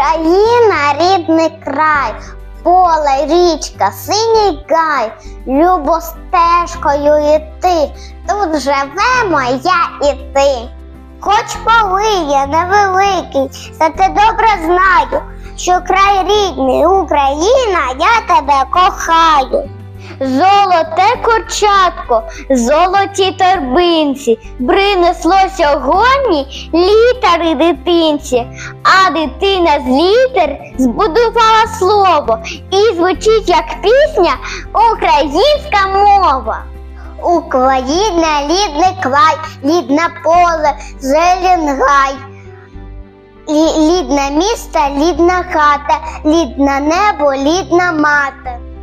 Україна, рідний край, поле, річка, синій гай, любо стежкою іти. Тут живемо я і ти. Хоч полиє невеликий, зате добре знаю, що край рідний Україна, я тебе кохаю. Золоте курчатко, золоті торбинці, принесло сьогодні літери дитинці, а дитина з літер збудувала слово і звучить як пісня українська мова. Україна, рідний край, рідне поле, зелен Лідне місто, лідна хата, лідне небо, лідна мати.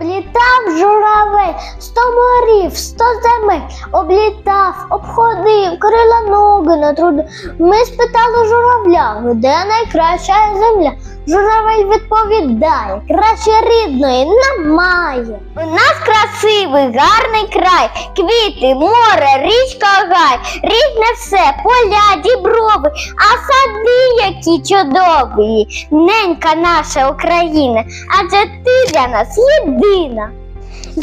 Облітав журавель, сто морів, сто земель, облітав, обходив, крила ноги на труду. Ми спитали журавля, де найкраща земля. Журавель відповідає, краще рідної немає. У нас красивий, гарний край, квіти, море, річка, гай, рідне все, поля, діброви, а сади які чудові. Ненька наша Україна, адже ти для нас єдина.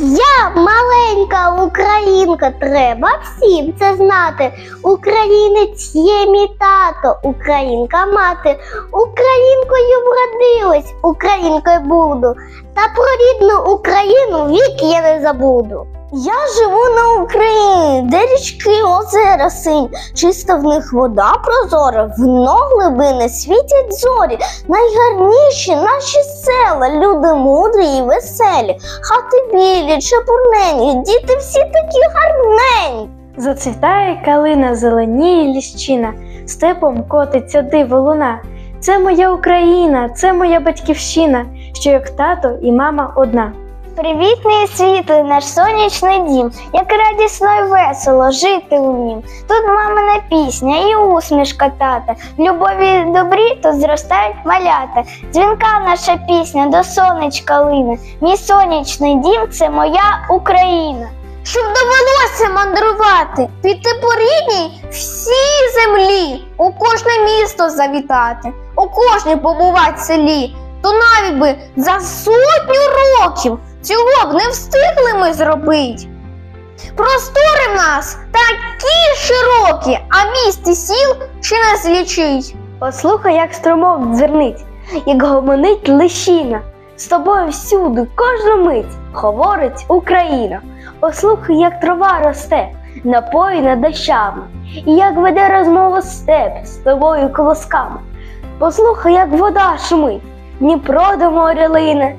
Я маленька українка, треба всім це знати. Українець є мій тато, українка мати. Українкою вродилась, українкою буду. Та про рідну Україну вік я не забуду. Я живу на Україні, де річки, озера синь, чиста в них вода прозора, в глибини світять зорі, найгарніші наші села, люди мудрі і веселі, хати білі, чепурнені, діти всі такі гарненькі. Зацвітає калина зеленіє ліщина, степом котиться диво луна. Це моя Україна, це моя батьківщина, що як тато і мама одна. Привітний світлий наш сонячний дім, як радісно й весело жити у нім. Тут мамина пісня і усмішка тата. Любові добрі тут зростають малята. Дзвінка наша пісня до сонечка лине. Мій сонячний дім це моя Україна. Щоб довелося мандрувати, піти по рідній всій землі, у кожне місто завітати, у кожній побувати селі, то навіть би за сотню років цього б не встигли ми зробити. Простори в нас такі широкі, а міст і сіл чи не злічить. Послухай, як струмок дзернить, як гомонить лищина. З тобою всюди, кожну мить говорить Україна. Послухай, як трава росте, напоїна дощами, і як веде розмову степ з тобою колосками. Послухай, як вода шумить, Дніпро до моря.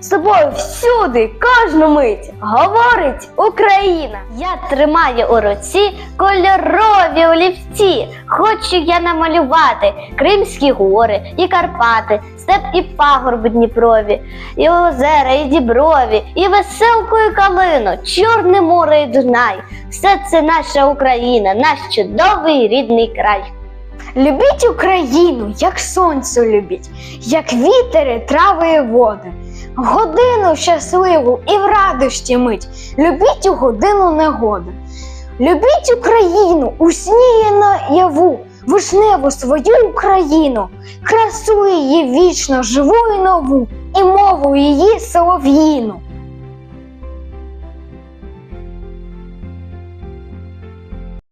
З тобою всюди, кожну мить говорить Україна. Я тримаю у руці кольорові олівці. Хочу я намалювати Кримські гори і Карпати, степ і пагорби Дніпрові, і озера, і діброві, і веселку, і калину, Чорне море і Дунай. Все це наша Україна, наш чудовий рідний край. Любіть Україну, як сонце любіть, як вітер, трави і води. Годину щасливу і в радості мить. Любіть у годину негоди. Любіть Україну у сні і наяву, вишневу свою Україну, красу її вічно, живу і нову, і мову її солов'їну.